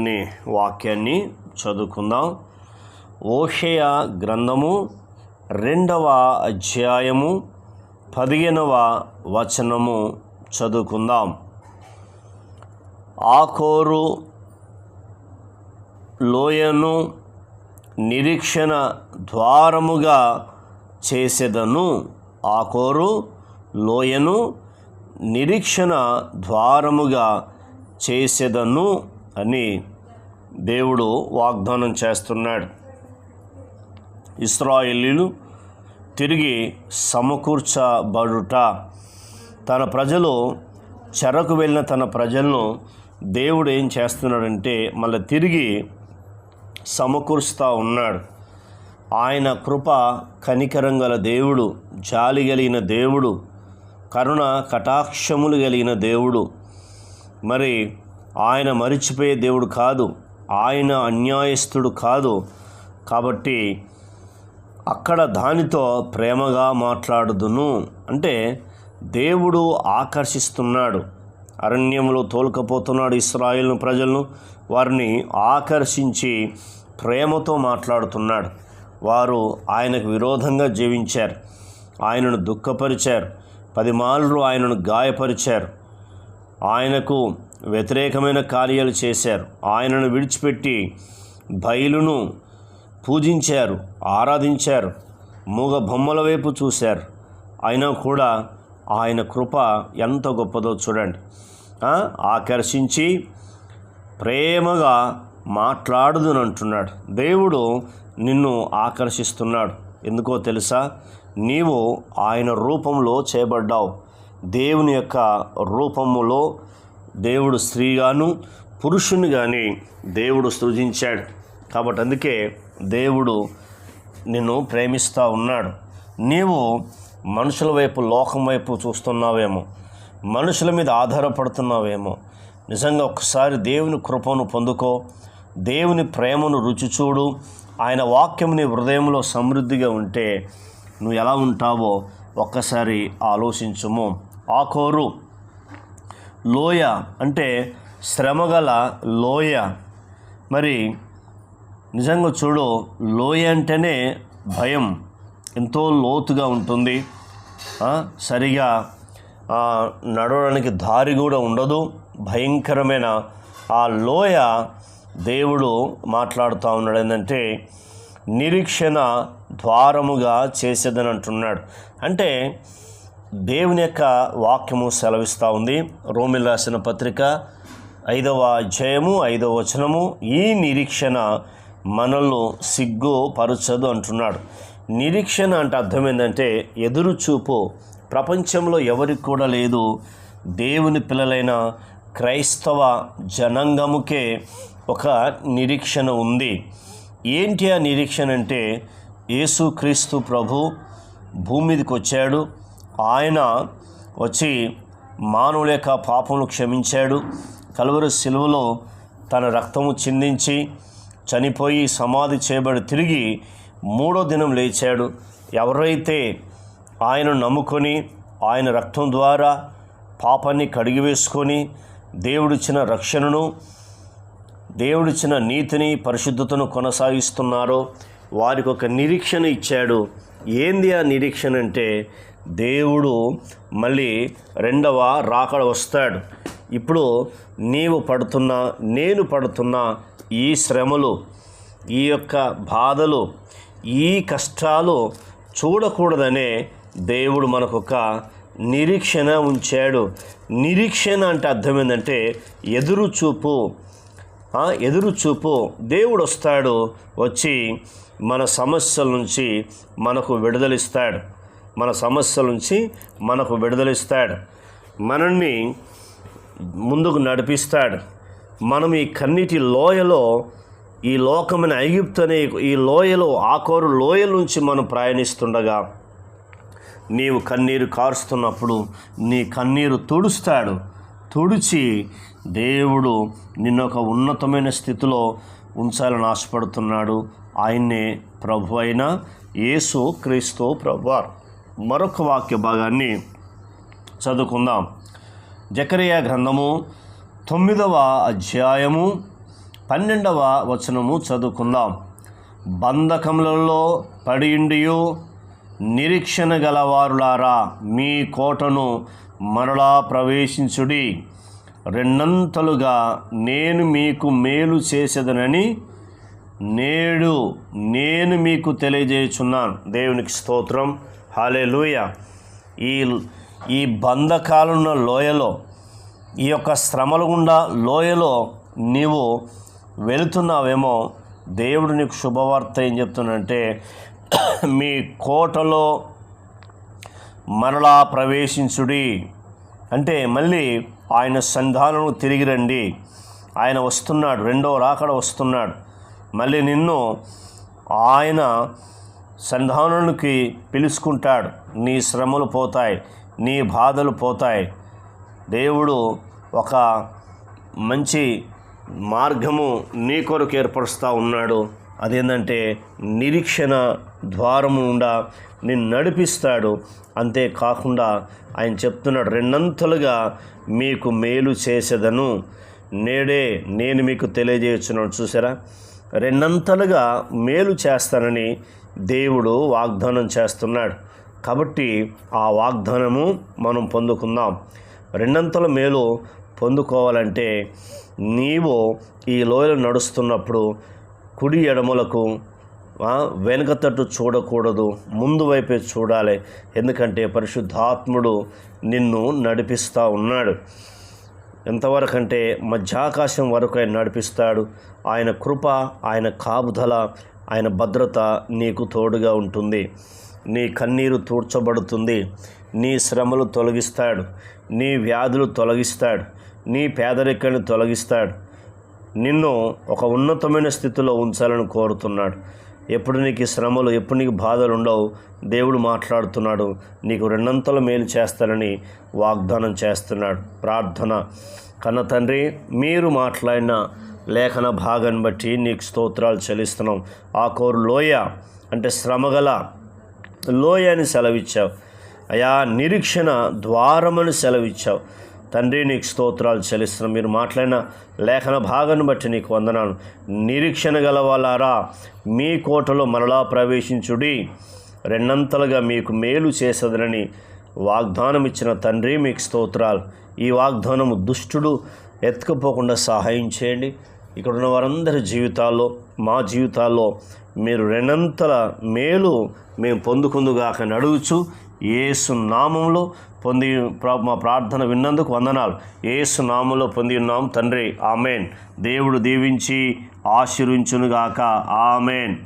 దేవుని వాక్యాన్ని చదువుకుందాం. ఓషయ గ్రంథము రెండవ అధ్యాయము పదిహేనవ వచనము చదువుకుందాం. ఆకోరు లోయను నిరీక్షణ ద్వారముగా చేసేదను. ఆకోరు లోయను నిరీక్షణ ద్వారముగా చేసేదను అని దేవుడు వాగ్దానం చేస్తున్నాడు. ఇస్రాయిలీలు తిరిగి సమకూర్చబడుట. తన ప్రజలు చెరకు వెళ్ళిన తన ప్రజలను దేవుడు ఏం చేస్తున్నాడంటే మళ్ళీ తిరిగి సమకూరుస్తూ ఉన్నాడు. ఆయన కృప కనికరం గల దేవుడు జాలి కలిగిన దేవుడు కరుణ కటాక్షములు కలిగిన దేవుడు. మరి ఆయన మరిచిపోయే దేవుడు కాదు. ఆయన అన్యాయస్తుడు కాదు. కాబట్టి అక్కడ దానితో ప్రేమగా మాట్లాడుదును. అంటే దేవుడు ఆకర్షిస్తున్నాడు. అరణ్యంలో తోలుకపోతున్నాడు ఇస్రాయిల్ను ప్రజలను. వారిని ఆకర్షించి ప్రేమతో మాట్లాడుతున్నాడు. వారు ఆయనకు విరోధంగా జీవించారు. ఆయనను దుఃఖపరిచారు. పది మార్లు ఆయనను గాయపరిచారు. ఆయనకు వ్యతిరేకమైన కార్యాలు చేశారు. ఆయనను విడిచిపెట్టి బయలును పూజించారు ఆరాధించారు మూగ బొమ్మల వైపు చూశారు. అయినా కూడా ఆయన కృప ఎంత గొప్పదో చూడండి. ఆకర్షించి ప్రేమగా మాట్లాడుదునంటున్నాడు. దేవుడు నిన్ను ఆకర్షిస్తున్నాడు. ఎందుకో తెలుసా? నీవు ఆయన రూపంలో చేయబడ్డావు. దేవుని యొక్క రూపములో దేవుడు స్త్రీగాను పురుషుని కానీ దేవుడు సృజించాడు. కాబట్టి అందుకే దేవుడు నిన్ను ప్రేమిస్తూ ఉన్నాడు. నీవు మనుషుల వైపు లోకం వైపు చూస్తున్నావేమో. మనుషుల మీద ఆధారపడుతున్నావేమో. నిజంగా ఒక్కసారి దేవుని కృపను పొందుకో. దేవుని ప్రేమను రుచి చూడు. ఆయన వాక్యం నీ హృదయంలో సమృద్ధిగా ఉంటే నువ్వు ఎలా ఉంటావో ఒక్కసారి ఆలోచించుము. ఆకోరు. లోయ అంటే శ్రమగల లోయ. మరి నిజంగా చూడు లోయ అంటేనే భయం. ఎంతో లోతుగా ఉంటుంది. సరిగా నడవడానికి దారి కూడా ఉండదు. భయంకరమైన ఆ లోయ దేవుడు మాట్లాడుతూ ఉన్నాడు. ఏంటంటే నిరీక్షణ ద్వారముగా చేసేదని అంటున్నాడు. అంటే దేవుని యొక్క వాక్యము సెలవిస్తూ ఉంది. రోమిల్ రాసిన పత్రిక ఐదవ అధ్యాయము ఐదవ వచనము ఈ నిరీక్షణ మనల్ని సిగ్గుపరచదు అంటున్నాడు. నిరీక్షణ అంటే అర్థం ఏంటంటే ఎదురు చూపు ప్రపంచంలో ఎవరికి కూడా లేదు. దేవుని పిల్లలైన క్రైస్తవ జనాంగముకే ఒక నిరీక్షణ ఉంది. ఏంటి ఆ నిరీక్షణ అంటే యేసుక్రీస్తు ప్రభు భూమి మీదకి వచ్చాడు. ఆయన వచ్చి మానవుల యొక్క పాపములు క్షమించాడు. కలువరు శిలువలో తన రక్తము చిందించి చనిపోయి సమాధి చేయబడి తిరిగి మూడో దినం లేచాడు. ఎవరైతే ఆయనను నమ్ముకొని ఆయన రక్తం ద్వారా పాపాన్ని కడిగివేసుకొని దేవుడిచ్చిన రక్షణను దేవుడిచ్చిన నీతిని పరిశుద్ధతను కొనసాగిస్తున్నారో వారికి ఒక నిరీక్షణ ఇచ్చాడు. ఏంది ఆ నిరీక్షణ అంటే దేవుడు మళ్ళీ రెండవ రాకడ వస్తాడు. ఇప్పుడు నీవు పడుతున్న నేను పడుతున్న ఈ శ్రమలు ఈ యొక్క బాధలు ఈ కష్టాలు చూడకూడదనే దేవుడు మనకు ఒక నిరీక్షణ ఉంచాడు. నిరీక్షణ అంటే అర్థం ఏంటంటే ఎదురు చూపు. ఆ, ఎదురు చూపు దేవుడు వస్తాడు వచ్చి మన సమస్యల నుంచి మనకు విడుదలిస్తాడు. మన సమస్యల నుంచి మనకు విడుదలిస్తాడు. మనల్ని ముందుకు నడిపిస్తాడు. మనం ఈ కన్నీటి లోయలో ఈ లోకమైన ఐగుప్తు అనే ఈ లోయలో ఆకోరు లోయ నుంచి మనం ప్రయాణిస్తుండగా నీవు కన్నీరు కారుస్తున్నప్పుడు నీ కన్నీరు తుడుస్తాడు. తుడిచి దేవుడు నిన్న ఒక ఉన్నతమైన స్థితిలో ఉంచాలని ఆశపడుతున్నాడు. ఆయన్నే ప్రభు అయిన యేసు క్రీస్తు ప్రభువార్. మరొక వాక్య భాగాన్ని చదువుకుందాం. జకరియా గ్రంథము తొమ్మిదవ అధ్యాయము పన్నెండవ వచనము చదువుకుందాం. బంధకములలో పడియుండియు నిరీక్షణ గలవారులారా మీ కోటను మరలా ప్రవేశించుడి. రెండంతలుగా నేను మీకు మేలు చేసేదనని నేడు నేను మీకు తెలియజేయుచున్నాను. దేవునికి స్తోత్రం. హాలే ఈ ఈ బంధకాలున్న లోయలో ఈ యొక్క శ్రమల గుండా లోయలో నీవు వెళుతున్నావేమో దేవుడు నీకు శుభవార్త ఏం చెప్తున్నంటే మీ కోటలో మరలా ప్రవేశించుడి. అంటే మళ్ళీ ఆయన సంధానం తిరిగి రండి. ఆయన వస్తున్నాడు రెండో రాకడ వస్తున్నాడు. మళ్ళీ నిన్ను ఆయన సంధానానికి పిలుచుకుంటాడు. నీ శ్రమలు పోతాయి నీ బాధలు పోతాయి. దేవుడు ఒక మంచి మార్గము నీ కొరకు ఏర్పరుస్తూ ఉన్నాడు. అదేంటంటే నిరీక్షణ ద్వారము ఉండా నిన్ను నడిపిస్తాడు. అంతేకాకుండా ఆయన చెప్తున్నాడు రెండంతలుగా మీకు మేలు చేసేదను. నేడే నేను మీకు తెలియజేస్తున్నాను. చూసారా? రెండంతలుగా మేలు చేస్తానని దేవుడు వాగ్దానం చేస్తున్నాడు. కాబట్టి ఆ వాగ్దానము మనం పొందుకుందాం. రెండంతల మేలు పొందుకోవాలంటే నీవు ఈ లోయలు నడుస్తున్నప్పుడు కుడి ఎడమలకు వెనుక తట్టు చూడకూడదు ముందు వైపే చూడాలి. ఎందుకంటే పరిశుద్ధాత్ముడు నిన్ను నడిపిస్తూ ఉన్నాడు. ఎంతవరకు అంటే మధ్యాకాశం వరకు ఆయన నడిపిస్తాడు. ఆయన కృప ఆయన కాపుదల ఆయన భద్రత నీకు తోడుగా ఉంటుంది. నీ కన్నీరు తూడ్చబడుతుంది. నీ శ్రమలు తొలగిస్తాడు. నీ వ్యాధులు తొలగిస్తాడు. నీ పేదరికాన్ని తొలగిస్తాడు. నిన్ను ఒక ఉన్నతమైన స్థితిలో ఉంచాలని కోరుతున్నాడు. ఎప్పుడు నీకు శ్రమలు ఎప్పుడు నీకు బాధలు ఉండవు. దేవుడు మాట్లాడుతున్నాడు. నీకు రెండంతల మేలు చేస్తానని వాగ్దానం చేస్తున్నాడు. ప్రార్థన. కన్న తండ్రి మీరు మాట్లాడిన లేఖన భాగాన్ని బట్టి నీకు స్తోత్రాలు చెల్లిస్తున్నాం. ఆ కోరు లోయ అంటే శ్రమగల లోయ అని సెలవిచ్చావు. అయా నిరీక్షణ ద్వారమని సెలవిచ్చావు. తండ్రి నీకు స్తోత్రాలు చెల్లిస్తున్నాం. మీరు మాట్లాడిన లేఖన భాగాన్ని బట్టి నీకు వందనాను నిరీక్షణ గల వాళ్ళారా మీ కోటలో మరలా ప్రవేశించుడి. రెండంతలుగా మీకు మేలు చేసదనని వాగ్దానం ఇచ్చిన తండ్రి మీకు స్తోత్రాలు. ఈ వాగ్దానము దుష్టుడు ఎత్తుకుపోకుండా సహాయం చేయండి. ఇక్కడ ఉన్న వారందరి జీవితాల్లో మా జీవితాల్లో మీరు రెండంతల మేలు మేము పొందుకుందుగాక నడుగుచు ఏసు నామంలో పొంది ప్రా- మా ప్రార్థన విన్నందుకు వందనాలు. ఏసు నామంలో పొంది ఉన్నాం తండ్రి. ఆమెన్. దేవుడు దీవించి ఆశీర్వించునుగాక. ఆమెన్.